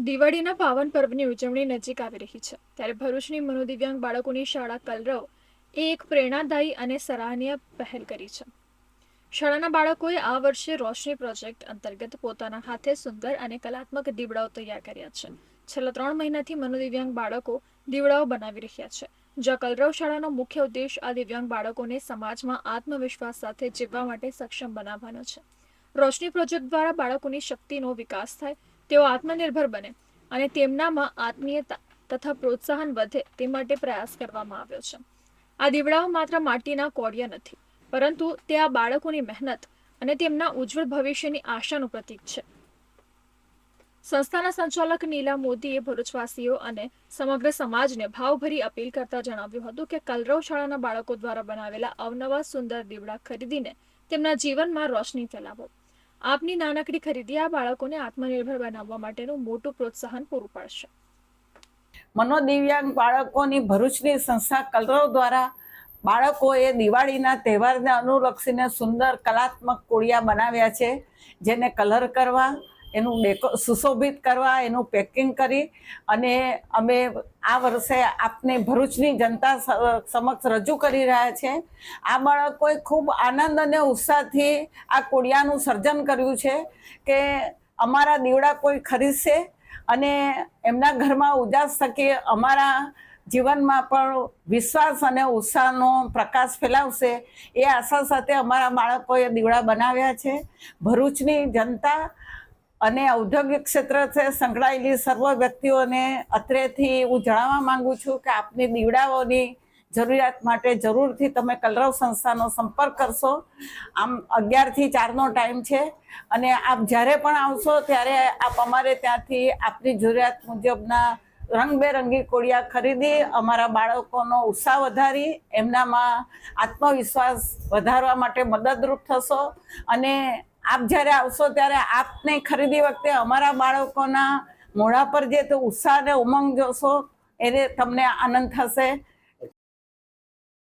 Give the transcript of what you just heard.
દિવાળીના પાવન પર્વની ઉજવણી નજીક આવી રહી છે. ત્યારે ભરૂચની મનોદિવ્યાંગ બાળકોની શાળા કલરવ એ એક પ્રેરણાદાયી અને સરાહનીય પહેલ કરી છે. શાળાના બાળકોએ આ વર્ષે રોશની પ્રોજેક્ટ અંતર્ગત પોતાના હાથે સુંદર અને કલાત્મક દીવડાઓ તૈયાર કર્યા છે. છેલ્લા ત્રણ મહિનાથી મનોદિવ્યાંગ બાળકો દીવડાઓ બનાવી રહ્યા છે. જ્યાં કલરવ શાળાનો મુખ્ય ઉદ્દેશ આ દિવ્યાંગ બાળકોને સમાજમાં આત્મવિશ્વાસ સાથે જીવવા માટે સક્ષમ બનાવવાનો છે. રોશની પ્રોજેક્ટ દ્વારા બાળકોની શક્તિનો વિકાસ થાય તેઓ આત્મનિર્ભર બને અને તેમનામાં આત્મીયતા તથા પ્રોત્સાહન વધે તે માટે પ્રયાસ કરવામાં આવ્યો છે. આ દીવડાઓ માત્ર માટીના કોડિયા નથી, પરંતુ તે આ બાળકોની મહેનત અને તેમના ઉજ્જવળ ભવિષ્યની આશાનું પ્રતીક છે. સંસ્થાના સંચાલક નીલા મોદીએ ભરૂચવાસીઓ અને સમગ્ર સમાજને ભાવભરી અપીલ કરતા જણાવ્યું હતું કે કલરવ શાળાના બાળકો દ્વારા બનાવેલા અવનવા સુંદર દીવડા ખરીદીને તેમના જીવનમાં રોશની ફેલાવો. આપની નાનકડી ખરીદી આ બાળકોને આત્મનિર્ભર બનાવવા માટેનું મોટું પ્રોત્સાહન પૂરું પાડશે. મનોદિવ્યાંગ બાળકોની ભરૂચની સંસ્થા કલરવ દ્વારા બાળકોએ દિવાળીના તહેવારને અનુલક્ષીને સુંદર કલાત્મક કોળિયા બનાવ્યા છે, જેને કલર કરવા એનું ડેકો સુશોભિત કરવા, એનું પેકિંગ કરી અને અમે આ વર્ષે આપને ભરૂચની જનતા સમક્ષ રજૂ કરી રહ્યા છે. આ બાળકોએ ખૂબ આનંદ અને ઉત્સાહથી આ કોડિયાનું સર્જન કર્યું છે કે અમારા દીવડા કોઈ ખરીદશે અને એમના ઘરમાં ઉજાસ થકી અમારા જીવનમાં પણ વિશ્વાસ અને ઉત્સાહનો પ્રકાશ ફેલાવશે એ આશા સાથે અમારા બાળકોએ દીવડા બનાવ્યા છે. ભરૂચની જનતા અને ઔદ્યોગિક ક્ષેત્ર છે, સંકળાયેલી સર્વ વ્યક્તિઓને અત્રેથી હું જણાવવા માંગુ છું કે આપની દીવડાઓની જરૂરિયાત માટે જરૂરથી તમે કલરવ સંસ્થાનો સંપર્ક કરશો. આમ અગિયારથી ચારનો ટાઈમ છે અને આપ જ્યારે પણ આવશો ત્યારે આપ અમારે ત્યાંથી આપની જરૂરિયાત મુજબના રંગબેરંગી કોળિયા ખરીદી, અમારા બાળકોનો ઉત્સાહ વધારી, એમનામાં આત્મવિશ્વાસ વધારવા માટે મદદરૂપ થશો અને આપ જ્યારે આવશો ત્યારે આપને ખરીદી વખતે અમારા બાળકોના મોઢા પર જે ઉત્સાહ અને ઉમંગ જોશો, એને તમને આનંદ થશે.